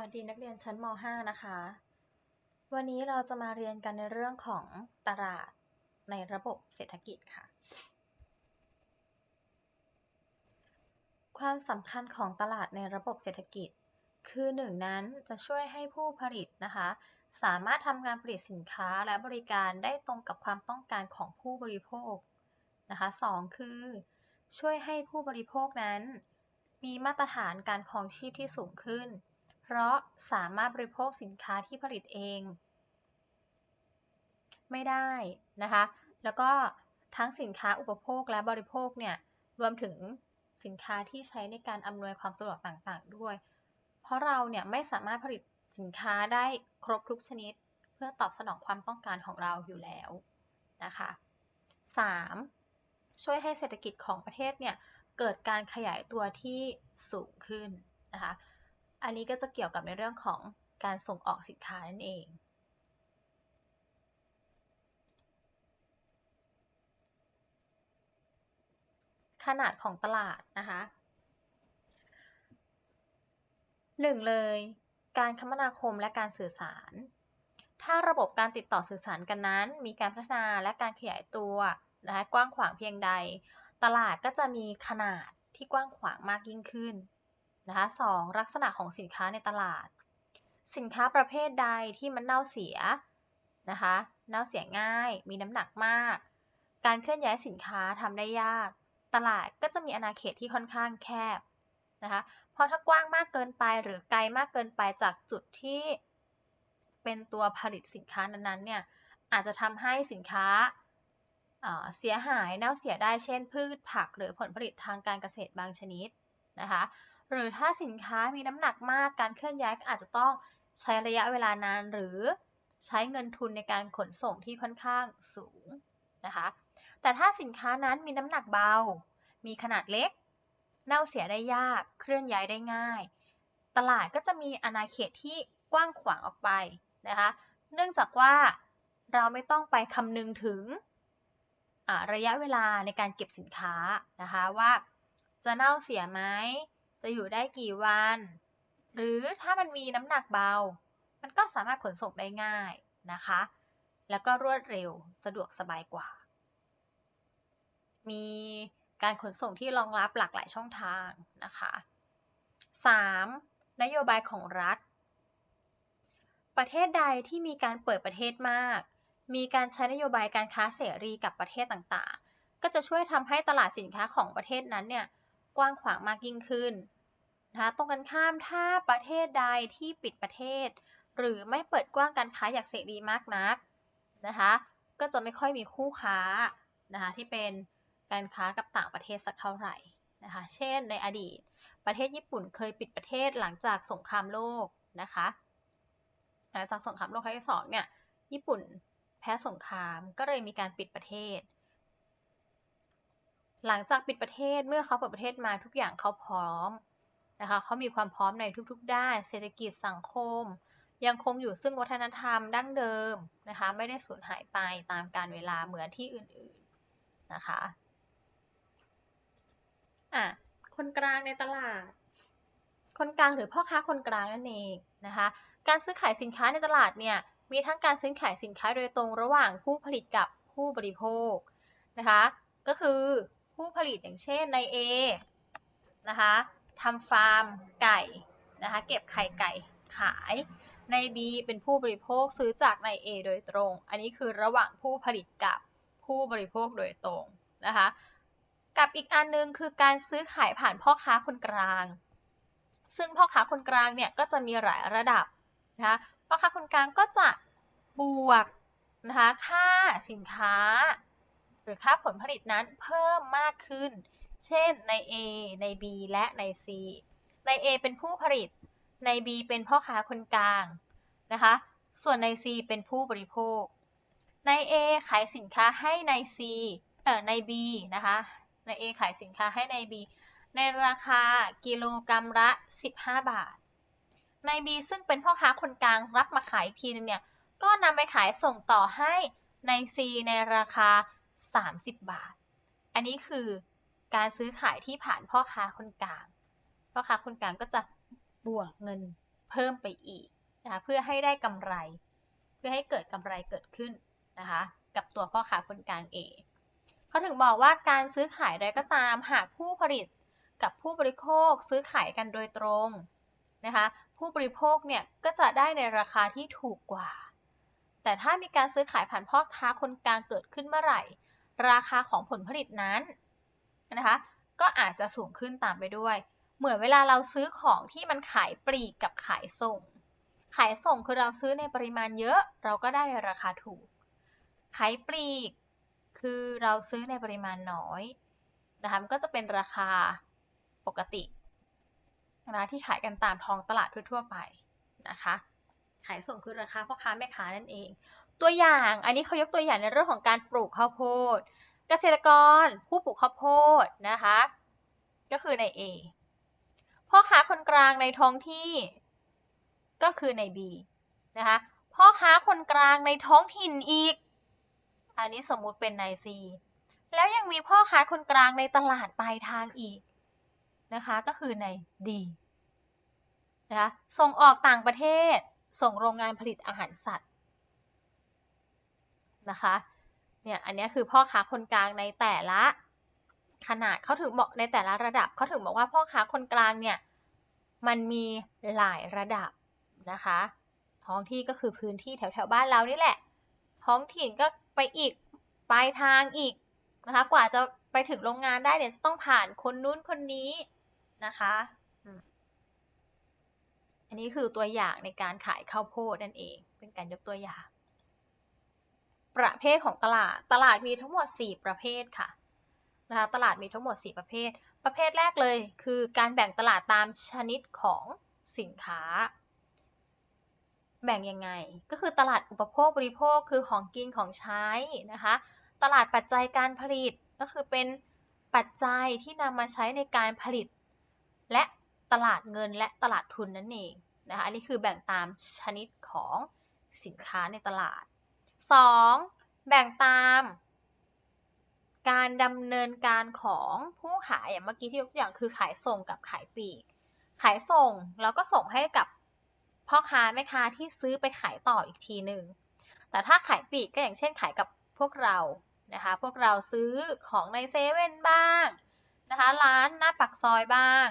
วัสดีนักเรียนชั้นม .5 นะคะ วันนี้เราจะมาเรียนกันในเรื่องของตลาดในระบบเศรษฐกิจค่ะ ความสำคัญของตลาดในระบบเศรษฐกิจ คือหนึ่งนั้นจะช่วยให้ผู้ผลิตนะคะ สามารถทำงานผลิตสินค้าและบริการได้ตรงกับความต้องการของผู้บริโภคนะคะสองคือ ช่วยให้ผู้บริโภคนั้น มีมาตรฐานการครองชีพที่สูงขึ้น เพราะสามารถบริโภคสินค้าที่ผลิตเอง ไม่ได้นะคะ แล้วก็ทั้งสินค้าอุปโภคและบริโภคเนี่ยรวมถึงสินค้าที่ใช้ในการอำนวยความสะดวกต่างๆ ด้วย เพราะเราเนี่ยไม่สามารถผลิตสินค้าได้ครบทุกชนิด เพื่อตอบสนองความต้องการของเราอยู่แล้วนะคะ 3. ช่วยให้เศรษฐกิจของประเทศเนี่ยเกิดการขยายตัวที่สูงขึ้นนะคะ อันนี้ก็จะเกี่ยวกับในเรื่องของการส่งออกสินค้านั่นเองขนาดของตลาดนะคะหนึ่งเลย การคมนาคมและการสื่อสาร ถ้าระบบการติดต่อสื่อสารกันนั้น มีการพัฒนาและการขยายตัวนะคะกว้างขวางเพียงใด ตลาดก็จะมีขนาดที่กว้างขวางมากยิ่งขึ้น นะคะสองลักษณะของสินค้าในตลาด สินค้าประเภทใดที่มันเน่าเสียนะคะเน่าเสียง่าย มีน้ำหนักมาก การเคลื่อนย้ายสินค้าทำได้ยาก ตลาดก็จะมีอาณาเขตที่ค่อนข้างแคบนะคะเพราะถ้ากว้างมากเกินไปหรือไกลมากเกินไปจากจุดที่ เป็นตัวผลิตสินค้านั้นๆเนี่ยอาจจะทำให้สินค้าเสียหายเน่าเสียได้เช่นพืชผักหรือผลผลิตทางการเกษตรบางชนิดนะคะ หรือถ้าสินค้ามีน้ำหนักมากการเคลื่อนย้ายก็อาจจะต้องใช้ระยะเวลานานหรือใช้เงินทุนในการขนส่งที่ค่อนข้างสูงนะคะ แต่ถ้าสินค้านั้นมีน้ำหนักเบา มีขนาดเล็ก เน่าเสียได้ยาก เคลื่อนย้ายได้ง่าย ตลาดก็จะมีอาณาเขตที่กว้างขวางออกไปนะคะ เนื่องจากว่าเราไม่ต้องไปคำนึงถึงระยะเวลาในการเก็บสินค้านะคะว่าจะเน่าเสียไหม จะอยู่ได้กี่วัน หรือถ้ามันมีน้ำหนักเบา มันก็สามารถขนส่งได้ง่ายนะคะ แล้วก็รวดเร็วสะดวกสบายกว่า มีการขนส่งที่รองรับหลากหลายช่องทางนะคะ 3. นโยบายของรัฐ ประเทศใดที่มีการเปิดประเทศมาก มีการใช้นโยบายการค้าเสรีกับประเทศต่างๆ ก็จะช่วยทำให้ตลาดสินค้าของประเทศนั้นเนี่ยกว้างขวางมากยิ่งขึ้น นะคะตรงกันข้ามถ้าประเทศใดที่ปิดประเทศ หรือไม่เปิดกว้างการค้าอย่างเสรีมากนักนะคะก็จะไม่ค่อยมีคู่ค้านะคะที่เป็นการค้ากับต่างประเทศสักเท่าไหร่นะคะเช่นในอดีต ประเทศญี่ปุ่นเคยปิดประเทศหลังจากสงครามโลกนะคะหลังจากสงครามโลกครั้งที่สองเนี่ยญี่ปุ่นแพ้สงครามก็เลยมีการปิดประเทศ หลังจากปิดประเทศเมื่อเขาเปิดประเทศมาทุกอย่างเขาพร้อม นะคะเขามีความพร้อมในทุกๆ ด้าน เศรษฐกิจสังคม ยังคงอยู่ซึ่งวัฒนธรรมดั้งเดิมนะคะไม่ได้สูญหายไปตามกาลเวลาเหมือนที่อื่นๆนะคะอะคนกลางในตลาด คนกลางหรือพ่อค้าคนกลางนั่นเองนะคะการซื้อขายสินค้าในตลาดเนี่ยมีทั้งการซื้อขายสินค้าโดยตรงระหว่างผู้ผลิตกับผู้บริโภคนะคะก็คือผู้ผลิตอย่างเช่นใน A นะคะ ทำฟาร์มไก่นะคะเก็บไข่ไก่ขายใน B เป็นผู้บริโภคซื้อจากใน A โดยตรง อันนี้คือระหว่างผู้ผลิตกับผู้บริโภคโดยตรงนะคะ กับอีกอันนึงคือการซื้อขายผ่านพ่อค้าคนกลาง ซึ่งพ่อค้าคนกลางเนี่ยก็จะมีหลายระดับนะคะพ่อค้าคนกลางก็จะบวกนะคะค่าสินค้า หรือค่าผลผลิตนั้นเพิ่มมากขึ้น เช่นใน A ใน B และใน C ใน A เป็นผู้ผลิต ใน B เป็นพ่อค้าคนกลางนะคะ ส่วนใน C เป็นผู้บริโภค ใน A ขายสินค้าให้ใน C เอ่อใน B นะคะ ใน A ขายสินค้าให้ใน B ในราคากิโลกรัมละ 15 บาท ใน B ซึ่งเป็นพ่อค้าคนกลางรับมาขายอีกทีนึงเนี่ย ก็นำไปขายส่งต่อให้ใน C ในราคา 30 บาท อันนี้คือ การซื้อขายที่ผ่านพ่อค้าคนกลาง พ่อค้าคนกลางก็จะบวกเงินเพิ่มไปอีกนะเพื่อให้ได้กำไร เพื่อให้เกิดกำไรเกิดขึ้นนะคะกับตัวพ่อค้าคนกลางเองเขาถึงบอกว่าการซื้อขายใดก็ตามหากผู้ผลิตกับผู้บริโภคซื้อขายกันโดยตรงนะคะผู้บริโภคเนี่ยก็จะได้ในราคาที่ถูกกว่า แต่ถ้ามีการซื้อขายผ่านพ่อค้าคนกลางเกิดขึ้นเมื่อไหร่ ราคาของผลผลิตนั้น นะคะ ก็อาจจะสูงขึ้นตามไปด้วย เหมือนเวลาเราซื้อของที่มันขายปลีกกับขายส่ง ขายส่งคือเราซื้อในปริมาณเยอะ เราก็ได้ในราคาถูก ขายปลีก คือเราซื้อในปริมาณน้อยนะคะมันก็จะเป็นราคาปกตินะที่ขายกันตามท้องตลาดทั่วๆไปนะคะ ขายส่งคือราคาพ่อค้าแม่ค้านั่นเอง ตัวอย่างอันนี้เขายกตัวอย่างในเรื่องของการปลูกข้าวโพด เกษตรกรผู้ปลูกข้าวโพดนะคะ ก็คือใน A พ่อค้าคนกลางในท้องที่ ก็คือใน B นะคะพ่อค้าคนกลางในท้องถิ่นอีก อันนี้สมมุติเป็นใน C แล้วยังมีพ่อค้าคนกลางในตลาดปลายทางอีกนะคะก็คือใน D นะคะส่งออกต่างประเทศ ส่งโรงงานผลิตอาหารสัตว์นะคะ เนี่ยอันนี้คือพ่อค้าคนกลางในแต่ละขนาดเขาถึงบอกในแต่ละระดับเขาถึงบอกว่าพ่อค้าคนกลางเนี่ยมันมีหลายระดับนะคะ ท้องที่ก็คือพื้นที่แถวแถวบ้านเรานี่แหละ ท้องถิ่นก็ไปอีกปลายทางอีกนะคะ กว่าจะไปถึงโรงงานได้เนี่ยจะต้องผ่านคนนู้นคนนี้นะคะ อันนี้คือตัวอย่างในการขายข้าวโพดนั่นเอง เป็นการยกตัวอย่าง ประเภทของตลาด ตลาดมีทั้งหมด 4 ประเภทค่ะนะคะตลาดมีทั้งหมด 4 ประเภท ประเภทแรกเลยคือการแบ่งตลาดตามชนิดของสินค้า แบ่งยังไง ก็คือตลาดอุปโภคบริโภคคือของกินของใช้นะคะ ตลาดปัจจัยการผลิตก็คือเป็นปัจจัยที่นำมาใช้ในการผลิต และตลาดเงินและตลาดทุนนั่นเองนะคะอันนี้คือแบ่งตามชนิดของสินค้าในตลาด 2. แบ่งตาม การดำเนินการของผู้ขายอย่างเมื่อกี้ที่ยกตัวอย่างคือขายส่งกับขายปลีก ขายส่งแล้วก็ส่งให้กับพ่อค้าแม่ค้าที่ซื้อไปขายต่ออีกทีหนึ่งแต่ถ้าขายปลีกก็อย่างเช่นขายกับพวกเรานะคะ พวกเราซื้อของในเซเว่นบ้างนะคะ ร้านหน้าปักซอยบ้าง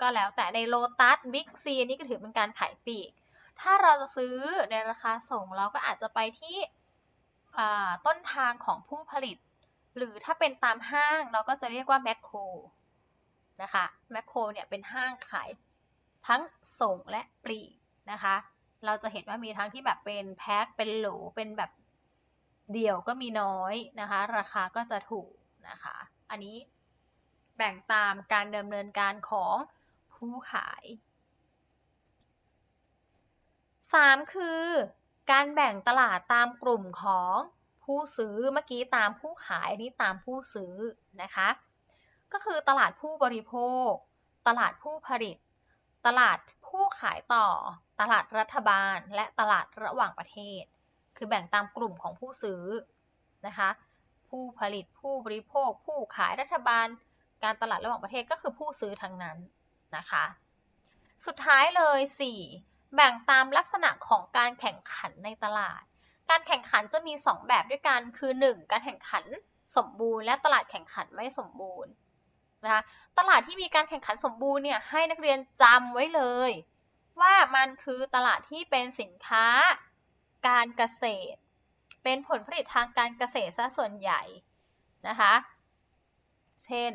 ก็แล้วแต่ในโลตัสบิ๊กซีนี่ก็ถือเป็นการขายปลีก ถ้าเราจะซื้อในราคาส่งเราก็อาจจะไปที่ต้นทางของผู้ผลิต หรือถ้าเป็นตามห้างเราก็จะเรียกว่าแมคโครนะคะแมคโครเนี่ยเป็นห้างขายทั้งส่งและปลีกนะคะ เราจะเห็นว่ามีทั้งที่แบบเป็นแพ็คเป็นโหลเป็นแบบเดี่ยวก็มีน้อยนะคะ ราคาก็จะถูกนะคะ อันนี้แบ่งตามการดำเนินการของผู้ขาย 3. คือ การแบ่งตลาดตามกลุ่มของผู้ซื้อเมื่อกี้ตามผู้ขายนี้ตามผู้ซื้อนะคะ ก็คือตลาดผู้บริโภค ตลาดผู้ผลิต ตลาดผู้ขายต่อ ตลาดรัฐบาล และตลาดระหว่างประเทศ คือแบ่งตามกลุ่มของผู้ซื้อนะคะ ผู้ผลิตผู้บริโภค ผู้ขายรัฐบาล การตลาดระหว่างประเทศก็คือผู้ซื้อทั้งนั้นนะคะ สุดท้ายเลย 4. แบ่งตามลักษณะของการแข่งขันในตลาด การแข่งขันจะมี 2 แบบด้วยกัน คือ 1. การแข่งขันสมบูรณ์ และตลาดแข่งขันไม่สมบูรณ์นะคะตลาดที่มีการแข่งขันสมบูรณ์เนี่ยให้นักเรียนจำไว้เลย ว่ามันคือตลาดที่เป็นสินค้า การเกษตร เป็นผลผลิตทางการเกษตรซะส่วนใหญ่นะคะ เช่น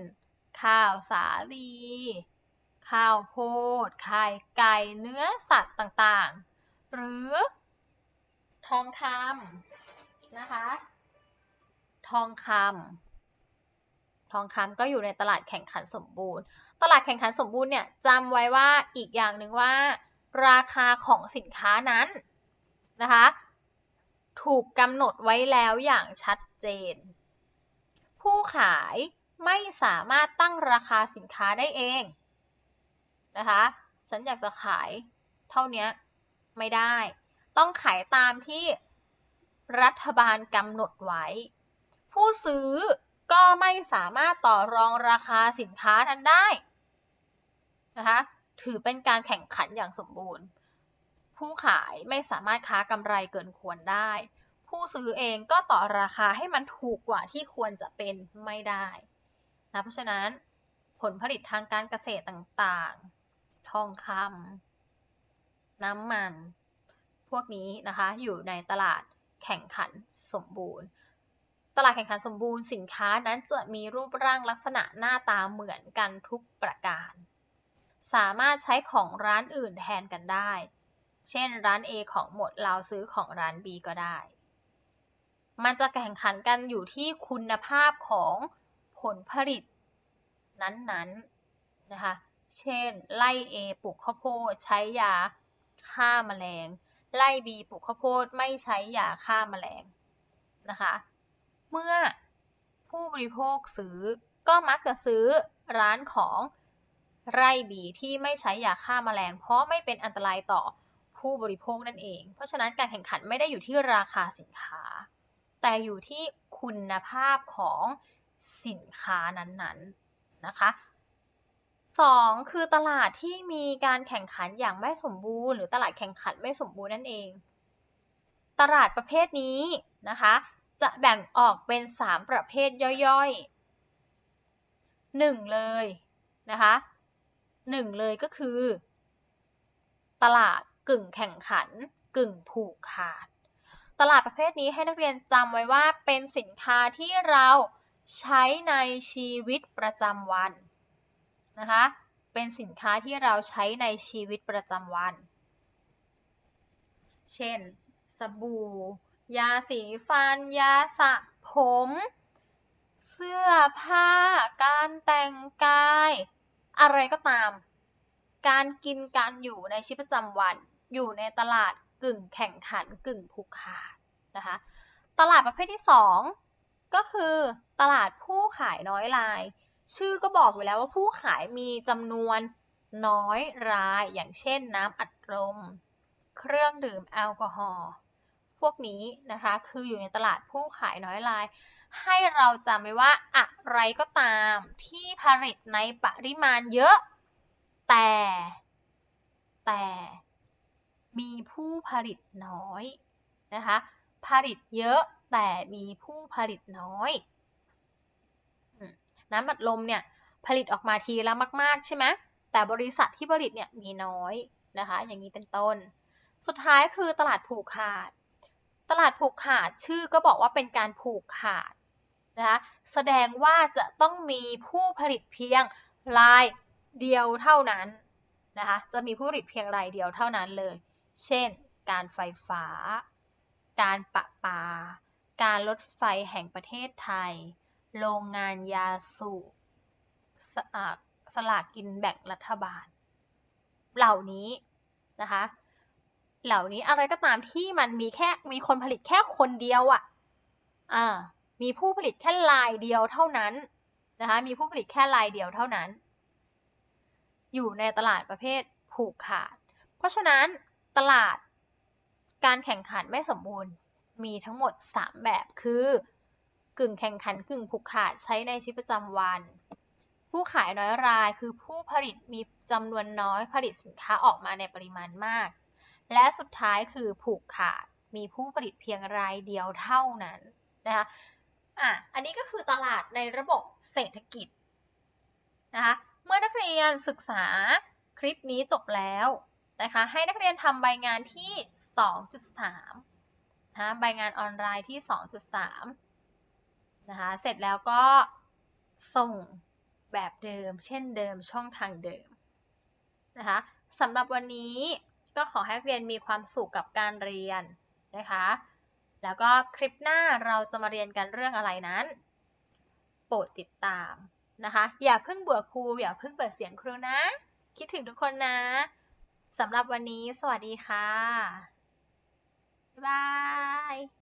ข้าวสาลี ข้าวโพด ไข่ไก่ เนื้อสัตว์ต่างๆ หรือทองคำนะคะ ทองคำทองคำก็อยู่ในตลาดแข่งขันสมบูรณ์ ตลาดแข่งขันสมบูรณ์เนี่ยจำไว้ว่าอีกอย่างหนึ่งว่า ราคาของสินค้านั้นนะคะ ถูกกำหนดไว้แล้วอย่างชัดเจน ผู้ขายไม่สามารถตั้งราคาสินค้าได้เอง นะคะ ฉันอยากจะขายเท่านี้ไม่ได้ ต้องขายตามที่รัฐบาลกำหนดไว้ ผู้ซื้อก็ไม่สามารถต่อรองราคาสินค้านั้นได้นะคะถือเป็นการแข่งขันอย่างสมบูรณ์ ผู้ขายไม่สามารถค้ากำไรเกินควรได้ ผู้ซื้อเองก็ต่อราคาให้มันถูกกว่าที่ควรจะเป็นไม่ได้นะเพราะฉะนั้นผลผลิตทางการเกษตรต่าง ทองคำน้ำมัน พวกนี้นะคะ อยู่ในตลาดแข่งขันสมบูรณ์ ตลาดแข่งขันสมบูรณ์สินค้านั้นจะมีรูปร่างลักษณะหน้าตาเหมือนกันทุกประการ สามารถใช้ของร้านอื่นแทนกันได้ เช่นร้าน A ของหมดเราซื้อของร้าน B ก็ได้ มันจะแข่งขันกันอยู่ที่คุณภาพของผลผลิตนั้นๆนะคะ เช่น ไล่ A ปลูกข้าวโพดใช้ยาฆ่าแมลง ไล่ B ปลูกข้าวโพดไม่ใช้ยาฆ่าแมลงนะคะ เมื่อผู้บริโภคซื้อก็มักจะซื้อร้านของไร่บีที่ไม่ใช้ยาฆ่าแมลง เพราะไม่เป็นอันตรายต่อผู้บริโภคนั่นเอง เพราะฉะนั้นการแข่งขันไม่ได้อยู่ที่ราคาสินค้า แต่อยู่ที่คุณภาพของสินค้านั้นๆนะคะ สองคือตลาดที่มีการแข่งขันอย่างไม่สมบูรณ์ หรือตลาดแข่งขันไม่สมบูรณ์นั่นเอง ตลาดประเภทนี้นะคะ จะแบ่งออกเป็น 3 ประเภทย่อยๆ 1 เลยนะคะหนึ่งเลยก็คือ ตลาดกึ่งแข่งขัน กึ่งผูกขาด ตลาดประเภทนี้ให้นักเรียนจำไว้ว่าเป็นสินค้าที่เราใช้ในชีวิตประจำวัน นะคะ เป็นสินค้าที่เราใช้ในชีวิตประจำวัน เช่น สบู่ ยาสีฟัน ยาสระผม เสื้อผ้า การแต่งกาย อะไรก็ตาม การกิน การอยู่ในชีวิตประจำวัน อยู่ในตลาดกึ่งแข่งขันกึ่งผูกขาดนะคะ ตลาดประเภทที่ 2 ก็คือตลาดผู้ขายน้อยราย ชื่อก็บอกอยู่แล้วว่าผู้ขายมีจำนวนน้อยรายอย่างเช่นน้ำอัดลม เครื่องดื่มแอลกอฮอล์พวกนี้นะคะคืออยู่ในตลาดผู้ขายน้อยราย ให้เราจำไว้ว่าอะไรก็ตามที่ผลิตในปริมาณเยอะ แต่ แต่มีผู้ผลิตน้อยนะคะผลิตเยอะแต่มีผู้ผลิตน้อย น้ำอัดลมเนี่ยผลิตออกมาทีละมาก ๆ ใช่ไหมแต่บริษัทที่ผลิตเนี่ยมีน้อยนะคะ อย่างนี้เป็นต้น สุดท้ายคือตลาดผูกขาด ตลาดผูกขาดชื่อก็บอกว่าเป็นการผูกขาดนะคะแสดงว่าจะต้องมีผู้ผลิตเพียงรายเดียวเท่านั้นนะคะจะมีผู้ผลิตเพียงรายเดียวเท่านั้นเลย เช่น การไฟฟ้า การปะปา การรถไฟแห่งประเทศไทย โรงงานยาสูบสสลากกินแบ่งรัฐบาล เหล่านี้นะคะ เหล่านี้อะไรก็ตามที่มันมีแค่มีคนผลิตแค่คนเดียวอะ่ะมีผู้ผลิตแค่ลายเดียวเท่านั้นนะคะมีผู้ผลิตแค่ลายเดียวเท่านั้น อยู่ในตลาดประเภทผูกขาด เพราะฉะนั้นตลาดการแข่งขันไม่สมบูรณ์มีทั้งหมด 3 แบบคือ กึ่งแข่งขันกึ่งผูกขาดใช้ในชีวิตประจำวัน ผู้ขายน้อยรายคือผู้ผลิตมีจำนวนน้อยผลิตสินค้าออกมาในปริมาณมาก และสุดท้ายคือผูกขาดมีผู้ผลิตเพียงรายเดียวเท่านั้นนะคะอะอันนี้ก็คือตลาดในระบบเศรษฐกิจนะคะเมื่อนักเรียนศึกษาคลิปนี้จบแล้วนะคะให้นักเรียนทำใบงานที่ 2.3นะใบงานออนไลน์ที่ 2.3 นะคะเสร็จแล้วก็ส่งแบบเดิม เช่นเดิมช่องทางเดิมนะคะสำหรับวันนี้ก็ขอให้เรียนมีความสุขกับการเรียนนะคะ แล้วก็คลิปหน้าเราจะมาเรียนกันเรื่องอะไรนั้น โปรดติดตามนะคะ อย่าเพิ่งเบื่อครูอย่าเพิ่งเปิดเสียงครูนะ คิดถึงทุกคนนะสำหรับวันนี้สวัสดีค่ะ บ๊ายบาย